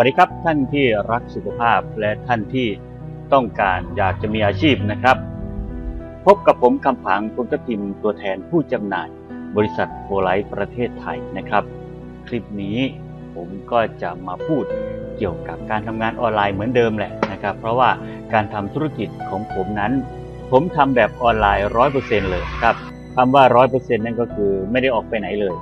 วัสดีครับท่านที่รักสุขภาพและท่านที่ต้องการอยากจะมีอาชีพนะครับ พบกับผมคำผังคุณกพิมตัวแทนผู้จำหน่าย บริษัทโฟไลท์ประเทศไทยนะครับ คลิปนี้ผมก็จะมาพูดเกี่ยวกับการทำงานออนไลน์เหมือนเดิมแหละนะครับ เพราะว่าการทำธุรกิจของผมนั้น ผมทำแบบออนไลน์ร้อยเปอร์เซ็นเลยครับคำว่าร้อยเปอร์เซ็นนั่นก็คือไม่ได้ออกไปไหนเลย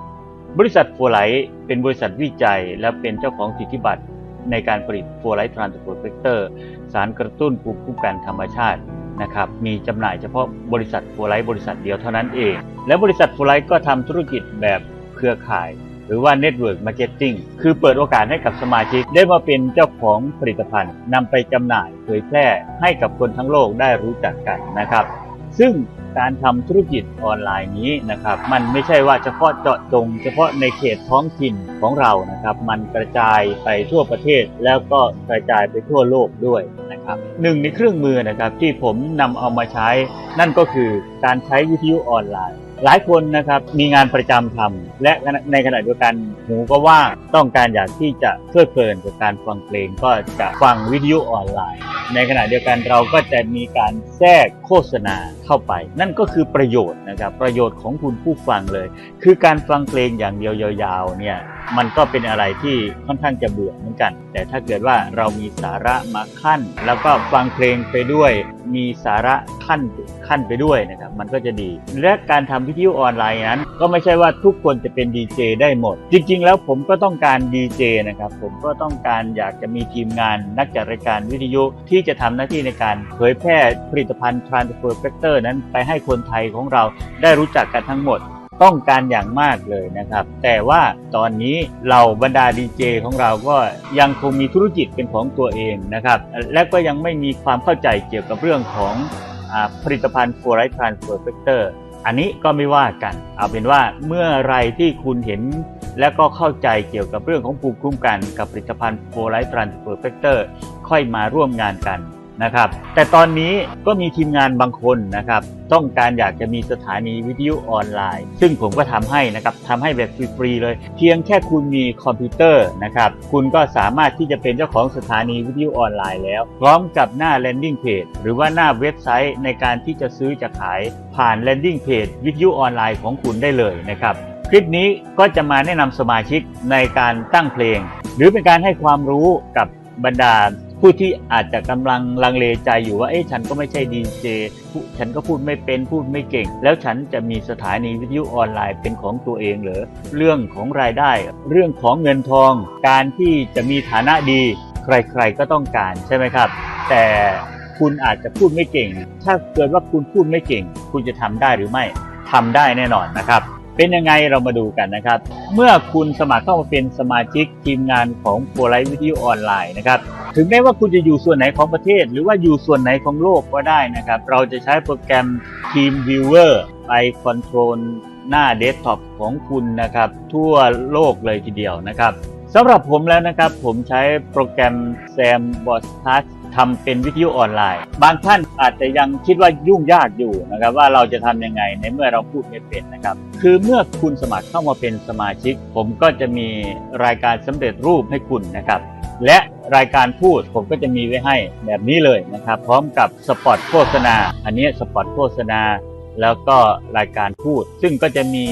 บริษัทโฟไลท์เป็นบริษัทวิจัยและเป็นเจ้าของสิทธิบัตร ในการผลิตโฟไลท์ทรานสปอร์ตเฟกเตอร์สารกระตุ้นภูมิคุ้มกันธรรมชาตินะครับมีจำหน่ายเฉพาะบริษัทโฟไลท์บริษัทเดียวเท่านั้นเอง และบริษัทโฟไลท์ก็ทำธุรกิจแบบเครือข่าย หรือว่า Network Marketing คือเปิดโอกาสให้กับสมาชิกได้มาเป็นเจ้าของผลิตภัณฑ์นำไปจำหน่ายเผยแพร่ให้กับคนทั้งโลกได้รู้จักกันนะครับ ซึ่ง การทำธุรกิจออนไลน์นี้นะครับ มันไม่ใช่ว่าเฉพาะเจาะจง เฉพาะในเขตท้องถิ่นของเรานะครับ มันกระจายไปทั่วประเทศแล้วก็กระจายไปทั่วโลกด้วยนะครับหนึ่งในเครื่องมือนะครับที่ผมนำเอามาใช้ นั่นก็คือการใช้วิทยุออนไลน์ หลายคนนะครับมีงานประจำทำและในขณะเดียวกันหูก็ว่างต้องการอยากที่จะเพลิดเพลินกับการฟังเพลงก็จะฟังวิทยุออนไลน์ ในขณะเดียวกันเราก็จะมีการแทรกโฆษณาเข้าไป นั่นก็คือประโยชน์นะครับประโยชน์ของคุณผู้ฟังเลย คือการฟังเพลงอย่างเดียวยาวๆเนี่ย มันก็เป็นอะไรที่ค่อนข้างจะเบื่อเหมือนกัน แต่ถ้าเกิดว่าเรามีสาระมาขั้น แล้วก็ฟังเพลงไปด้วย มีสาระขั้นขั้นไปด้วยนะครับ มันก็จะดี และการทำวิทยุออนไลน์นั้น ก็ไม่ใช่ว่าทุกคนจะเป็นดีเจได้หมด จริง ๆ แล้วผมก็ต้องการดีเจนะครับ ผมก็ต้องการอยากจะมีทีมงานนักจัดรายการวิทยุที่จะทำหน้าที่ในการเผยแพร่ผลิตภัณฑ์ Transfer Factor นั้นไปให้คนไทยของเราได้รู้จักกันทั้งหมด ต้องการอย่างมากเลยนะครับ แต่ว่าตอนนี้เราบรรดาดีเจของเราก็ยังคงมีธุรกิจเป็นของตัวเองนะครับ และก็ยังไม่มีความเข้าใจเกี่ยวกับเรื่องของอผลิตภัณฑ์ f o r i t Transfer Factor อันนี้ก็ไม่ว่ากัน เอาเป็นว่าเมื่อไรที่คุณเห็น และก็เข้าใจเกี่ยวกับเรื่องของภูมิคุ้มกันกับผลิตภัณฑ์ f o r i t Transfer Factor ค่อยมาร่วมงานกัน นะครับแต่ตอนนี้ก็มีทีมงานบางคนนะครับต้องการอยากจะมีสถานีวิทยุออนไลน์ ซึ่งผมก็ทำให้นะครับทำให้แบบฟรีๆเลย เพียงแค่คุณมีคอมพิวเตอร์นะครับคุณก็สามารถที่จะเป็นเจ้าของสถานีวิทยุออนไลน์แล้ว พร้อมกับหน้า landing page หรือว่าหน้าเว็บไซต์ในการที่จะซื้อจะขายผ่าน landing page วิทยุออนไลน์ของคุณได้เลยนะครับคลิปนี้ก็จะมาแนะนำสมาชิกในการตั้งเพลง หรือเป็นการให้ความรู้กับ บรรดาผู้ที่อาจจะกำลังลังเลใจอยู่ว่า เอ๊ะ ฉันก็ไม่ใช่ดีเจ ฉันก็พูดไม่เป็น พูดไม่เก่ง แล้วฉันจะมีสถานีวิทยุออนไลน์เป็นของตัวเองเหรอ เรื่องของรายได้ เรื่องของเงินทอง การที่จะมีฐานะดี ใครๆก็ต้องการใช่ไหมครับ แต่คุณอาจจะพูดไม่เก่ง ถ้าเกิดว่าคุณพูดไม่เก่ง คุณจะทำได้หรือไม่ทำได้แน่นอนนะครับ เป็นยังไงเรามาดูกันนะครับ เมื่อคุณสมัครเข้ามาเป็นสมาชิกทีมงานของโฟไลท์วิทยุออนไลน์นะครับ ถึงแม้ว่าคุณจะอยู่ส่วนไหนของประเทศ หรือว่าอยู่ส่วนไหนของโลกก็ได้นะครับ เราจะใช้โปรแกรม Team Viewer ไปคอนโทรลหน้าเดสก์ท็อปของคุณนะครับ ทั่วโลกเลยทีเดียวนะครับสำหรับผมแล้วนะครับ ผมใช้โปรแกรม Sam b o s t a s ทำเป็นวิทยุออนไลน์ บางท่านอาจจะยังคิดว่ายุ่งยากอยู่นะครับว่าเราจะทำยังไงในเมื่อเราพูดไม่เป็นนะครับ คือเมื่อคุณสมัครเข้ามาเป็นสมาชิก ผมก็จะมีรายการสำเร็จรูปให้คุณนะครับ และรายการพูดผมก็จะมีไว้ให้แบบนี้เลยนะครับ พร้อมกับสปอตโฆษณา อันนี้สปอตโฆษณา แล้วก็รายการพูด ซึ่งก็จะมี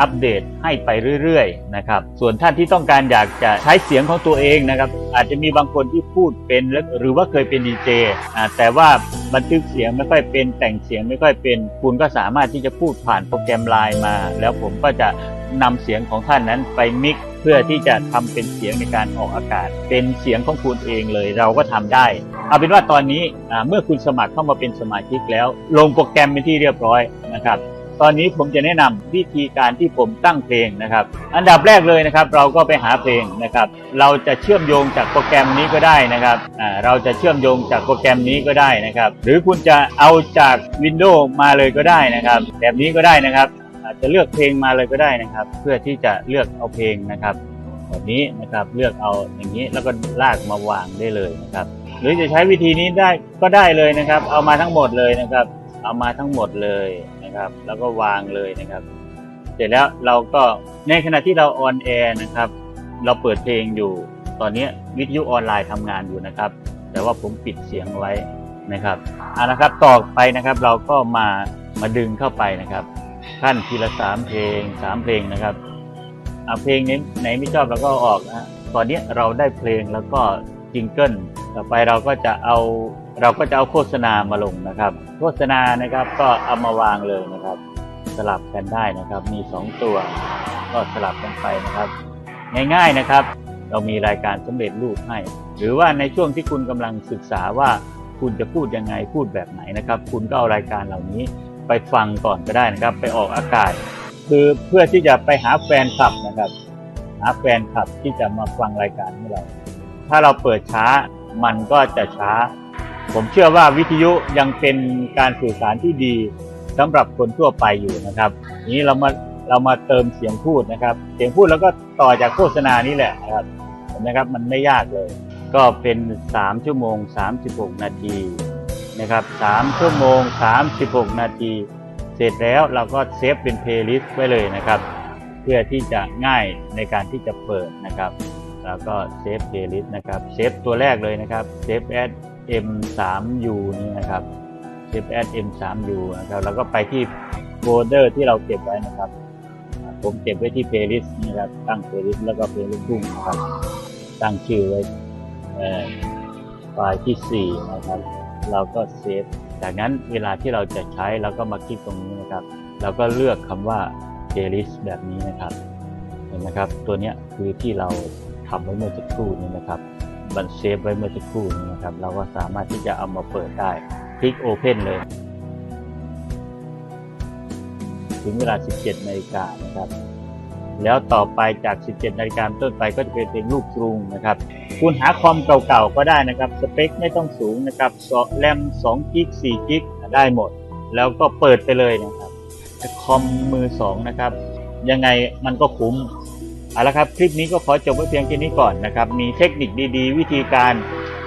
อัปเดตให้ไปเรื่อยๆนะครับส่วนท่านที่ต้องการอยากจะใช้เสียงของตัวเองนะครับอาจจะมีบางคนที่พูดเป็นหรือว่าเคยเป็นดีเจแต่ว่า บันทึกเสียงไม่ค่อยเป็นแต่งเสียงไม่ค่อยเป็น คุณก็สามารถที่จะพูดผ่านโปรแกรมไลน์มา แล้วผมก็จะนำเสียงของท่านนั้นไปมิกเพื่อที่จะทำเป็นเสียงในการออกอากาศ เป็นเสียงของคุณเองเลยเราก็ทำได้ เอาเป็นว่าตอนนี้เมื่อคุณสมัครเข้ามาเป็นสมาชิกแล้ว ลงโปรแกรมเป็นที่เรียบร้อยนะครับ ตอนนี้ผมจะแนะนำวิธีการที่ผมตั้งเพลงนะครับ อันดับแรกเลยนะครับ เราก็ไปหาเพลงนะครับ เราจะเชื่อมโยงจากโปรแกรมนี้ก็ได้นะครับเราจะเชื่อมโยงจากโปรแกรมนี้ก็ได้นะครับ หรือคุณจะเอาจาก Windows มาเลยก็ได้นะครับ แบบนี้ก็ได้นะครับอาจจะเลือกเพลงมาเลยก็ได้นะครับ เพื่อที่จะเลือกเอาเพลงนะครับแบบนี้นะครับเลือกเอาอย่างนี้แล้วก็ลากมาวางได้เลยนะครับ หรือจะใช้วิธีนี้ได้ก็ได้เลยนะครับ เอามาทั้งหมดเลยนะครับ เอามาทั้งหมดเลย นะครับ แล้วก็วางเลยนะครับ เสร็จแล้วเราก็ในขณะที่เราออนแอร์นะครับ เราเปิดเพลงอยู่ ตอนนี้วิทยุออนไลน์ทำงานอยู่นะครับ แต่ว่าผมปิดเสียงไว้นะครับเอาละครับต่อไปนะครับเราก็มามาดึงเข้าไปนะครับขั้นทีละสามเพลงสามเพลงนะครับเอาเพลงนี้ไหนไม่ชอบเราก็ออกนะตอนนี้เราได้เพลงแล้วก็ จิงเกิลต่อไปเราก็จะเอาเราก็จะเอาโฆษณามาลงนะครับ โฆษณานะครับก็เอามาวางเลยนะครับ สลับกันได้นะครับ มีสองตัวก็สลับกันไปนะครับ ง่ายๆนะครับ เรามีรายการสำเร็จรูปให้ หรือว่าในช่วงที่คุณกำลังศึกษาว่าคุณจะพูดยังไงพูดแบบไหนนะครับ คุณก็เอารายการเหล่านี้ไปฟังก่อนก็ได้นะครับ ไปออกอากาศ คือเพื่อที่จะไปหาแฟนคลับนะครับ หาแฟนคลับที่จะมาฟังรายการของเรา ถ้าเราเปิดช้ามันก็จะช้า ผมเชื่อว่าวิทยุยังเป็นการสื่อสารที่ดีสำหรับคนทั่วไปอยู่นะครับทีนี้เรามาเรามาเติมเสียงพูดนะครับ เสียงพูดแล้วก็ต่อจากโฆษณานี้แหละนะครับเห็นไหมครับมันไม่ยากเลย ก็เป็น 3 ชั่วโมง 36 นาทีนะครับ3ชั่วโมง 36 นาที เสร็จแล้วเราก็เซฟเป็นเพลย์ลิสต์ไว้เลยนะครับ เพื่อที่จะง่ายในการที่จะเปิดนะครับ แล้วก็เซฟเพลย์ลิสต์นะครับเซฟตัวแรกเลยนะครับเซฟแอด M3U นี่นะครับเซฟแอด M3U นะครับแล้วก็ไปที่โฟลเดอร์ที่เราเก็บไว้นะครับ ผมเก็บไว้ที่เพลย์ลิสต์นะครับตั้งเพลย์ลิสต์แล้วก็เพลย์ลิสต์ทุ่งนะครับตั้งชื่อไว้ไฟล์ที่ 4 นะครับ เราก็เซฟจากนั้นเวลาที่เราจะใช้เราก็มาคลิกตรงนี้นะครับเราก็เลือกคำว่า playlist แบบนี้นะครับ เห็นไหมครับ ตัวนี้คือที่เรา ทำไว้เมื่อสักครู่นี้นะครับบันเซฟไว้เมื่อสักครู่นี้นะครับ เราก็สามารถที่จะเอามาเปิดได้ คลิก Open เลย ถึงเวลา 17นาฬิกานะครับ แล้วต่อไปจาก 17นาฬิกาต้นไปก็จะเป็นเพลงลูกกรุงนะครับ คุณหาคอมเก่าๆก็ได้นะครับ สเปคไม่ต้องสูงนะครับแรม2กิก4กิกได้หมด แล้วก็เปิดไปเลยนะครับคอมมือ2นะครับ ยังไงมันก็คุ้ม เอาละครับคลิปนี้ก็ขอจบไว้เพียงแค่นี้ก่อนนะครับ มีเทคนิคดีๆ วิธีการ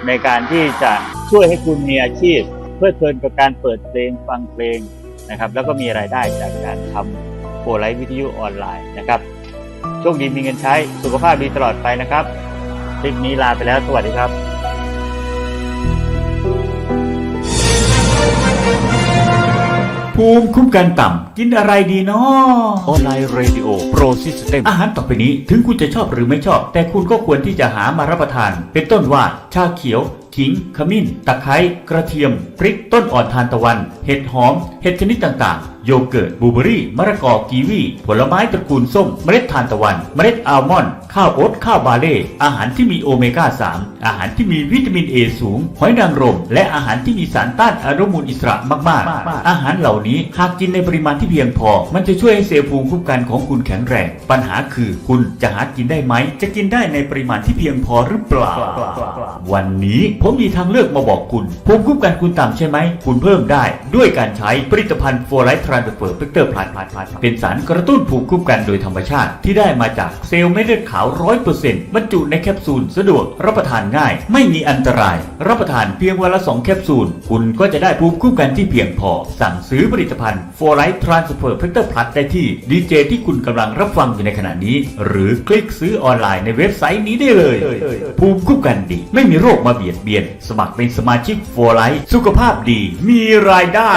ในการที่จะช่วยให้คุณมีอาชีพ เพลิดเพลินกับการเปิดเพลงฟังเพลงนะครับ แล้วก็มีรายได้จากการทำโปรไลฟ์วิทยุออนไลน์นะครับโชคดีมีเงินใช้สุขภาพดีตลอดไปนะครับคลิปนี้ลาไปแล้วสวัสดีครับ ภูมิคุ้มกันต่ำกินอะไรดีเนาะออนไลน์เรดิโอโปรซิสเต็มอาหารต่อไปนี้ถึงคุณจะชอบหรือไม่ชอบ แต่คุณก็ควรที่จะหามารับประทาน เป็นต้นว่าชาเขียวขิง ขมิ้น ตะไคร้ กระเทียม พริก ต้นอ่อนทานตะวัน เห็ดหอม เห็ดชนิดต่างๆ โยเกิร์ตบลูเบอรี่ มะละกอกีวี ผลไม้ตระกูลส้ม เมล็ดทานตะวัน เมล็ดอัลมอนด์ ข้าวโอ๊ต ข้าวบาเล่ อาหารที่มีโอเมก้า 3 อาหารที่มีวิตามินเอสูง หอยนางรม และอาหารที่มีสารต้านอนุมูลอิสระมาก ๆ อาหารเหล่านี้หากกินในปริมาณที่เพียงพอ มันจะช่วยให้เซลล์ภูมิคุ้มกันของคุณแข็งแรง ปัญหาคือคุณจะหากินได้ไหม จะกินได้ในปริมาณที่เพียงพอหรือเปล่า วันนี้ผมมีทางเลือกมาบอกคุณ ภูมิคุ้มกันคุณต่ำใช่ไหม คุณเพิ่มได้ด้วยการใช้ผลิตภัณฑ์โฟไลท์ทรานสเฟอร์เฟกเตอร์พลัสเป็นสารกระตุ้นภูมิคุ้มกันโดยธรรมชาติ ที่ได้มาจากเซลล์เม็ดเลือดขาว100%บรรจุในแคปซูลสะดวกรับประทานง่าย ไม่มีอันตราย รับประทานเพียงวันละ2แคปซูล คุณก็จะได้ภูมิคุ้มกันที่เพียงพอ สั่งซื้อผลิตภัณฑ์โฟไลท์ทรานสเฟอร์เฟกเตอร์พลัสได้ที่ดีเจที่คุณกำลังรับฟังอยู่ในขณะนี้ หรือคลิกซื้อออนไลน์ในเว็บไซต์นี้ได้เลย ภูมิคุ้มกันดี ไม่มีโรคมาเบียดเบียน สมัครเป็นสมาชิกโฟไลท์สุขภาพดี มีรายได้